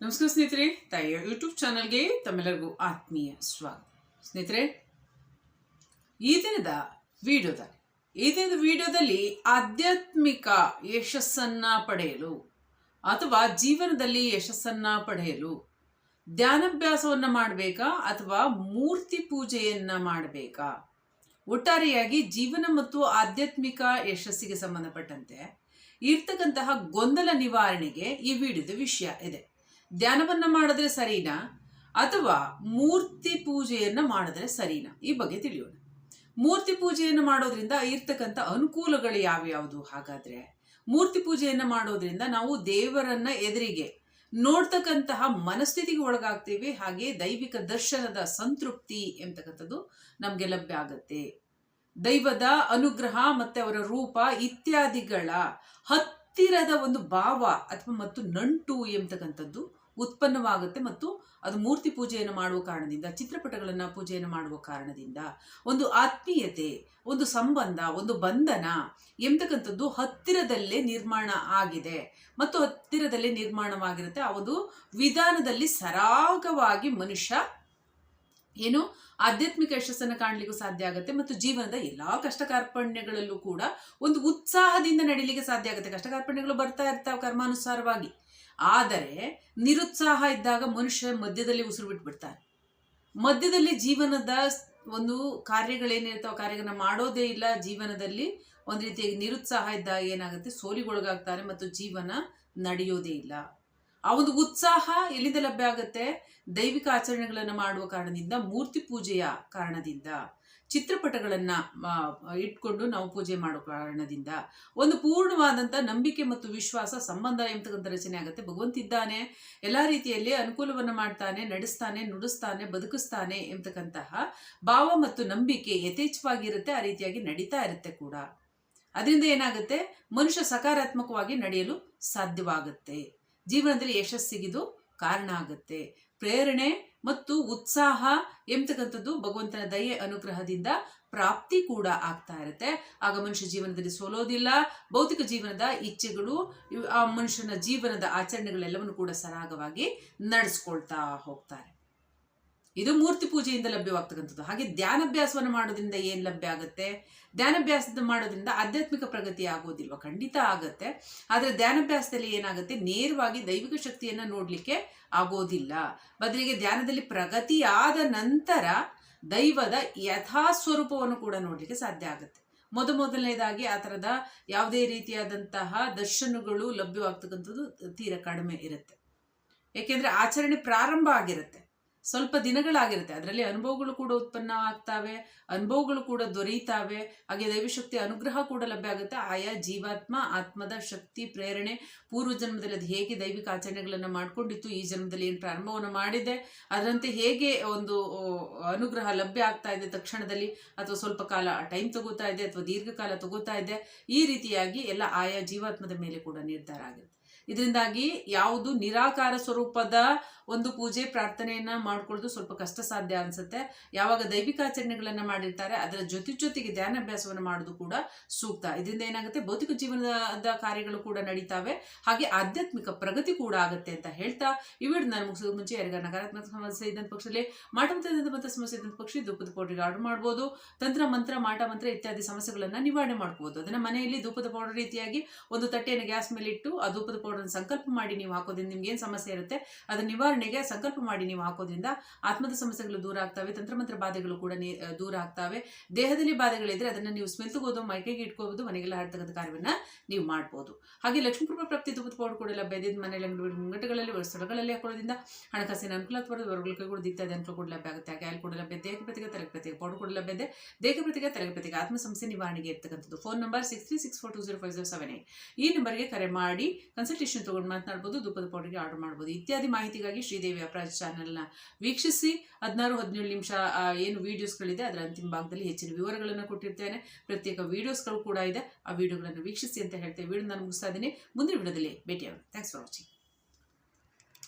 ನಮಸ್ಕಾರ ಸ್ನೇಹಿತರೆ, ತಾಯಿಯ ಯೂಟ್ಯೂಬ್ ಚಾನಲ್ಗೆ ತಮ್ಮೆಲ್ಲರಿಗೂ ಆತ್ಮೀಯ ಸ್ವಾಗತ. ಸ್ನೇಹಿತರೆ, ಈ ದಿನದ ವಿಡಿಯೋದಲ್ಲಿ, ಈ ದಿನದ ವಿಡಿಯೋದಲ್ಲಿ ಆಧ್ಯಾತ್ಮಿಕ ಯಶಸ್ಸನ್ನ ಪಡೆಯಲು ಅಥವಾ ಜೀವನದಲ್ಲಿ ಯಶಸ್ಸನ್ನ ಪಡೆಯಲು ಧ್ಯಾನಾಭ್ಯಾಸವನ್ನು ಮಾಡಬೇಕಾ ಅಥವಾ ಮೂರ್ತಿ ಪೂಜೆಯನ್ನ ಮಾಡಬೇಕಾ? ಒಟ್ಟಾರೆಯಾಗಿ ಜೀವನ ಮತ್ತು ಆಧ್ಯಾತ್ಮಿಕ ಯಶಸ್ಸಿಗೆ ಸಂಬಂಧಪಟ್ಟಂತೆ ಇರ್ತಕ್ಕಂತಹ ಗೊಂದಲ ನಿವಾರಣೆಗೆ ಈ ವಿಡಿಯೋದ ವಿಷಯ ಇದೆ. ಧ್ಯಾನವನ್ನ ಮಾಡಿದ್ರೆ ಸರಿನಾ? ಅಥವಾ ಮೂರ್ತಿ ಪೂಜೆಯನ್ನ ಮಾಡಿದ್ರೆ ಸರಿನಾ? ಈ ಬಗ್ಗೆ ತಿಳಿಯೋಣ. ಮೂರ್ತಿ ಪೂಜೆಯನ್ನು ಮಾಡೋದ್ರಿಂದ ಇರ್ತಕ್ಕಂಥ ಅನುಕೂಲಗಳು ಯಾವ್ಯಾವುದು? ಹಾಗಾದ್ರೆ ಮೂರ್ತಿ ಪೂಜೆಯನ್ನು ಮಾಡೋದ್ರಿಂದ ನಾವು ದೇವರನ್ನ ಎದುರಿಗೆ ನೋಡ್ತಕ್ಕಂತಹ ಮನಸ್ಥಿತಿಗೆ ಒಳಗಾಗ್ತೀವಿ. ಹಾಗೆ ದೈವಿಕ ದರ್ಶನದ ಸಂತೃಪ್ತಿ ಎಂತಕ್ಕಂಥದ್ದು ನಮಗೆ ಲಭ್ಯ ಆಗುತ್ತೆ. ದೈವದ ಅನುಗ್ರಹ ಮತ್ತೆ ಅವರ ರೂಪ ಇತ್ಯಾದಿಗಳ ಹತ್ತಿರದ ಒಂದು ಭಾವ ಅಥವಾ ಮತ್ತು ನಂಟು ಎಂಬತಕ್ಕಂಥದ್ದು ಉತ್ಪನ್ನವಾಗುತ್ತೆ ಮತ್ತು ಅದು ಮೂರ್ತಿ ಪೂಜೆಯನ್ನು ಮಾಡುವ ಕಾರಣದಿಂದ, ಚಿತ್ರಪಟಗಳನ್ನು ಪೂಜೆಯನ್ನು ಮಾಡುವ ಕಾರಣದಿಂದ ಒಂದು ಆತ್ಮೀಯತೆ, ಒಂದು ಸಂಬಂಧ, ಒಂದು ಬಂಧನ ಎಂಬತಕ್ಕಂಥದ್ದು ಹತ್ತಿರದಲ್ಲೇ ನಿರ್ಮಾಣ ಆಗಿದೆ. ಮತ್ತು ಹತ್ತಿರದಲ್ಲೇ ನಿರ್ಮಾಣವಾಗಿರುತ್ತೆ ಆ ಒಂದು ವಿಧಾನದಲ್ಲಿ ಸರಾಗವಾಗಿ ಮನುಷ್ಯ ಏನು ಆಧ್ಯಾತ್ಮಿಕ ಯಶಸ್ಸನ್ನು ಕಾಣಲಿಕ್ಕೂ ಸಾಧ್ಯ ಆಗುತ್ತೆ ಮತ್ತು ಜೀವನದ ಎಲ್ಲಾ ಕಷ್ಟ ಕಾರ್ಪಣ್ಯಗಳಲ್ಲೂ ಕೂಡ ಒಂದು ಉತ್ಸಾಹದಿಂದ ನಡೀಲಿಕ್ಕೆ ಸಾಧ್ಯ ಆಗುತ್ತೆ. ಕಷ್ಟ ಕಾರ್ಪಣ್ಯಗಳು ಬರ್ತಾ ಇರ್ತಾವೆ ಕರ್ಮಾನುಸಾರವಾಗಿ. ಆದರೆ ನಿರುತ್ಸಾಹ ಇದ್ದಾಗ ಮನುಷ್ಯ ಮಧ್ಯದಲ್ಲಿ ಉಸಿರು ಬಿಟ್ಬಿಡ್ತಾನೆ ಮಧ್ಯದಲ್ಲಿ ಜೀವನದ ಒಂದು ಕಾರ್ಯಗಳೇನಿರ್ತಾವೆ ಕಾರ್ಯಗಳನ್ನ ಮಾಡೋದೇ ಇಲ್ಲ. ಜೀವನದಲ್ಲಿ ಒಂದು ರೀತಿಯಾಗಿ ನಿರುತ್ಸಾಹ ಇದ್ದಾಗ ಏನಾಗುತ್ತೆ? ಸೋಲಿಗೊಳಗಾಗ್ತಾರೆ ಮತ್ತು ಜೀವನ ನಡೆಯೋದೇ ಇಲ್ಲ. ಆ ಒಂದು ಉತ್ಸಾಹ ಎಲ್ಲಿಂದ ಲಭ್ಯ ಆಗುತ್ತೆ? ದೈವಿಕ ಆಚರಣೆಗಳನ್ನು ಮಾಡುವ ಕಾರಣದಿಂದ, ಮೂರ್ತಿ ಪೂಜೆಯ ಕಾರಣದಿಂದ. ಚಿತ್ರಪಟಗಳನ್ನ ಇಟ್ಕೊಂಡು ನಾವು ಪೂಜೆ ಮಾಡೋ ಕಾರಣದಿಂದ. ಒಂದು ಪೂರ್ಣವಾದಂಥ ನಂಬಿಕೆ ಮತ್ತು ವಿಶ್ವಾಸ, ಸಂಬಂಧ ಎಂಬತಕ್ಕಂಥ ರಚನೆ ಆಗುತ್ತೆ. ಭಗವಂತ ಇದ್ದಾನೆ, ಎಲ್ಲ ರೀತಿಯಲ್ಲಿ ಅನುಕೂಲವನ್ನು ಮಾಡ್ತಾನೆ, ನಡೆಸ್ತಾನೆ, ನುಡಿಸ್ತಾನೆ, ಬದುಕಿಸ್ತಾನೆ ಎಂಬತಕ್ಕಂತಹ ಭಾವ ಮತ್ತು ನಂಬಿಕೆ ಯಥೇಚ್ಛವಾಗಿರುತ್ತೆ, ಆ ರೀತಿಯಾಗಿ ನಡೀತಾ ಇರುತ್ತೆ ಕೂಡ. ಅದರಿಂದ ಏನಾಗುತ್ತೆ? ಮನುಷ್ಯ ಸಕಾರಾತ್ಮಕವಾಗಿ ನಡೆಯಲು ಸಾಧ್ಯವಾಗುತ್ತೆ. ಜೀವನದಲ್ಲಿ ಯಶಸ್ಸಿಗಿದು ಕಾರಣ ಆಗುತ್ತೆ. ಪ್ರೇರಣೆ ಮತ್ತು ಉತ್ಸಾಹ ಎಂಬತಕ್ಕಂಥದ್ದು ಭಗವಂತನ ದಯೆ ಅನುಗ್ರಹದಿಂದ ಪ್ರಾಪ್ತಿ ಕೂಡ ಆಗ್ತಾ ಇರುತ್ತೆ. ಆಗ ಮನುಷ್ಯ ಜೀವನದಲ್ಲಿ ಸೋಲೋದಿಲ್ಲ. ಭೌತಿಕ ಜೀವನದ ಇಚ್ಛೆಗಳು, ಆ ಮನುಷ್ಯನ ಜೀವನದ ಆಚರಣೆಗಳೆಲ್ಲವನ್ನು ಕೂಡ ಸರಾಗವಾಗಿ ನಡೆಸ್ಕೊಳ್ತಾ ಹೋಗ್ತಾರೆ. ಇದು ಮೂರ್ತಿ ಪೂಜೆಯಿಂದ ಲಭ್ಯವಾಗ್ತಕ್ಕಂಥದ್ದು. ಹಾಗೆ ಧ್ಯಾನಭ್ಯಾಸವನ್ನು ಮಾಡೋದ್ರಿಂದ ಏನು ಲಭ್ಯ ಆಗುತ್ತೆ? ಧ್ಯಾನಾಭ್ಯಾಸದ ಮಾಡೋದ್ರಿಂದ ಆಧ್ಯಾತ್ಮಿಕ ಪ್ರಗತಿ ಆಗೋದಿಲ್ವ? ಖಂಡಿತ ಆಗುತ್ತೆ. ಆದರೆ ಧ್ಯಾನಭ್ಯಾಸದಲ್ಲಿ ಏನಾಗುತ್ತೆ? ನೇರವಾಗಿ ದೈವಿಕ ಶಕ್ತಿಯನ್ನು ನೋಡಲಿಕ್ಕೆ ಆಗೋದಿಲ್ಲ. ಬದಲಿಗೆ ಧ್ಯಾನದಲ್ಲಿ ಪ್ರಗತಿಯಾದ ನಂತರ ದೈವದ ಯಥಾಸ್ವರೂಪವನ್ನು ಕೂಡ ನೋಡಲಿಕ್ಕೆ ಸಾಧ್ಯ ಆಗುತ್ತೆ. ಮೊದಮೊದಲನೇದಾಗಿ ಆ ಥರದ ಯಾವುದೇ ರೀತಿಯಾದಂತಹ ದರ್ಶನಗಳು ಲಭ್ಯವಾಗ್ತಕ್ಕಂಥದ್ದು ತೀರ ಕಡಿಮೆ ಇರುತ್ತೆ. ಏಕೆಂದರೆ ಆಚರಣೆ ಪ್ರಾರಂಭ ಆಗಿರುತ್ತೆ. ಸ್ವಲ್ಪ ದಿನಗಳಾಗಿರುತ್ತೆ. ಅದರಲ್ಲಿ ಅನುಭವಗಳು ಕೂಡ ಉತ್ಪನ್ನ ಆಗ್ತಾವೆ, ಅನುಭವಗಳು ಕೂಡ ದೊರೆಯುತ್ತವೆ ಹಾಗೆ ದೈವಶಕ್ತಿ ಅನುಗ್ರಹ ಕೂಡ ಲಭ್ಯ ಆಗುತ್ತೆ. ಆಯಾ ಜೀವಾತ್ಮ, ಆತ್ಮದ ಶಕ್ತಿ, ಪ್ರೇರಣೆ ಪೂರ್ವ ಜನ್ಮದಲ್ಲಿ ಅದು ಹೇಗೆ ದೈವಿಕ ಆಚರಣೆಗಳನ್ನು ಮಾಡ್ಕೊಂಡಿತ್ತು, ಈ ಜನ್ಮದಲ್ಲಿ ಏನು ಪ್ರಾರಂಭವನ್ನು ಮಾಡಿದೆ, ಅದರಂತೆ ಹೇಗೆ ಒಂದು ಅನುಗ್ರಹ ಲಭ್ಯ ಆಗ್ತಾ ಇದೆ ತಕ್ಷಣದಲ್ಲಿ, ಅಥವಾ ಸ್ವಲ್ಪ ಕಾಲ ಟೈಮ್ ತಗೋತಾ ಇದೆ, ಅಥವಾ ದೀರ್ಘಕಾಲ ತಗೋತಾ ಇದೆ, ಈ ರೀತಿಯಾಗಿ ಎಲ್ಲ ಆಯಾ ಜೀವಾತ್ಮದ ಮೇಲೆ ಕೂಡ ನಿರ್ಧಾರ ಆಗುತ್ತೆ. ಇದರಿಂದಾಗಿ ಯಾವುದು ನಿರಾಕಾರ ಸ್ವರೂಪದ ಒಂದು ಪೂಜೆ, ಪ್ರಾರ್ಥನೆಯನ್ನ ಮಾಡ್ಕೊಳ್ಳೋದು ಸ್ವಲ್ಪ ಕಷ್ಟ ಸಾಧ್ಯ ಅನ್ಸುತ್ತೆ. ಯಾವಾಗ ದೈವಿಕ ಆಚರಣೆಗಳನ್ನ ಮಾಡಿರ್ತಾರೆ, ಅದರ ಜೊತೆ ಜೊತೆಗೆ ಧ್ಯಾನ ಅಭ್ಯಾಸವನ್ನು ಮಾಡೋದು ಕೂಡ ಸೂಕ್ತ. ಇದರಿಂದ ಏನಾಗುತ್ತೆ, ಭೌತಿಕ ಜೀವನದ ಕಾರ್ಯಗಳು ಕೂಡ ನಡೀತಾವೆ. ಹಾಗೆ ಆಧ್ಯಾತ್ಮಿಕ ಪ್ರಗತಿ ಕೂಡ ಆಗುತ್ತೆ ಅಂತ ಹೇಳ್ತಾ ಈ ವಿಡಿಯೋ ನಾನು ಮುಗಿಸೋದು ಮುಂಚೆ ಯಾರಿಗ ನಕಾರಾತ್ಮಕ ಸಮಸ್ಯೆ ಇದ್ದಂಥ ಪಕ್ಷದಲ್ಲಿ, ಮಾಟ ಸಮಸ್ಯೆ ಇದ್ದಂಥ ಪಕ್ಷ ಧೂಪದ ಪೌಡರ್ ಆರ್ಡರ್ ಮಾಡ್ಬೋದು. ತಂತ್ರ, ಮಂತ್ರ, ಮಾಟ, ಮಂತ್ರ ಇತ್ಯಾದಿ ಸಮಸ್ಯೆಗಳನ್ನ ನಿವಾರಣೆ ಮಾಡ್ಬೋದು. ಅದನ್ನ ಮನೆಯಲ್ಲಿ ಧೂಪದ ಪೌಡರ್ ರೀತಿಯಾಗಿ ಒಂದು ತಟ್ಟೆಯನ್ನು ಗ್ಯಾಸ್ ಮೇಲೆ ಇಟ್ಟು ಆ ಧೂಪದ ಪೌಡರ್ ಸಂಕಲ್ಪ ಮಾಡಿ ನೀವು ಹಾಕೋದ್ರಿಂದ ನಿಮ್ಗೆ ಏನು ಸಮಸ್ಯೆ ಇರುತ್ತೆ? ಅದರ ನಿವಾರಣೆಗೆ ಸಂಕಲ್ಪ ಮಾಡಿ ನೀವು ಹಾಕೋದ್ರಿಂದ ಆತ್ಮದ ಸಮಸ್ಯೆಗಳು ದೂರ ಆಗ್ತವೆ, ತಂತ್ರಮಂತ್ರ ಬಾಧೆಗಳು ಕೂಡ ದೂರ ಆಗ್ತವೆ. ದೇಹದಲ್ಲಿ ಬಾಧೆಗಳಿದ್ರೆ ಅದನ್ನ ನೀವು ಸ್ಮೆಲ್ತಗೋದು, ಮೈಕೈಗೆ ಇಟ್ಕೋಬಹುದು ಮನೆಗೆಲ್ಲ ಹಾಡ್ತಕ್ಕಂಥ ಕಾರ್ಯವನ್ನ ನೀವು ಮಾಡ್ಬೋದು. ಹಾಗೆ ಲಕ್ಷ್ಮೀಪುರ ಪ್ರಾಪ್ತಿ ಧೂಪದ ಪೌಡರ್ ಕೂಡ ಲಭ್ಯ ಮನೆಯಲ್ಲಿ ಮುಂಗಟ್ಟುಗಳಲ್ಲಿ ಸ್ಥಳಗಳಲ್ಲಿ ಹಾಕೊಳ್ಳೋದ್ರಿಂದ ಹಣಕಾಸಿನ ಅನುಕೂಲ ಅಥವಾ ಕೈ ಕೂಡ ದಿತ್ತದೆ ಅನುಕೂಲ ಕೂಡ ಲಭ್ಯ ಆಗುತ್ತೆ. ಹಾಗೆ ಅಲ್ಲಿ ಕೂಡ ಲಭ್ಯ ದೇಹ ಪ್ರತಿಗೆ, ತಲೆ ಪ್ರತಿಗೆ, ಪೌಡರ್ ಕೂಡ ಲಭ್ಯ ಇದೆ. ದೇಹ ಪ್ರತಿಗೆ, ತಲೆ ಪ್ರತಿಗೆ ಆತ್ಮ ಸಮಸ್ಯೆ ನಿವಾರಣೆಗೆ ಇರ್ತಕ್ಕಂಥದ್ದು. Phone number six three six four two zero five zero seven eight. ಈ ನಂಬರ್ಗೆ ಕರೆ ಮಾಡಿ ಕನ್ಸಲ್ಟೇಷನ್ ತಗೊಂಡು ಮಾತನಾಡ್ಬೋದು ಧೂಪದ ಪೌಡರ್ಗೆ ಆರ್ಡರ್ ಮಾಡ್ಬೋದು. ಇತ್ಯಾದಿ ಮಾಹಿತಿಗಾಗಿ ಶ್ರೀದೇವಿ ಅಪರಾಜ್ ಚಾನೆಲ್ನ ವೀಕ್ಷಿಸಿ. ಹದಿನಾರು, ಹದಿನೇಳು ನಿಮಿಷ ಏನು ವೀಡಿಯೋಸ್ಗಳಿದೆ ಅದರ ಅಂತಿಮ ಭಾಗದಲ್ಲಿ ಹೆಚ್ಚಿನ ವಿವರಗಳನ್ನು ಕೊಟ್ಟಿರ್ತೇನೆ. ಪ್ರತ್ಯೇಕ ವೀಡಿಯೋಸ್ಗಳು ಕೂಡ ಇದೆ. ಆ ವಿಡಿಯೋಗಳನ್ನು ವೀಕ್ಷಿಸಿ ಅಂತ ಹೇಳ್ತೇವೆ ವಿಡಿಯೋ ನಾನು ಮುಗಿಸ್ತಾ ಇದ್ದೀನಿ. ಮುಂದಿನ ವಿಡಿಯೋದಲ್ಲಿ ಭೇಟಿಯಾಗೋಣ. Thanks for watching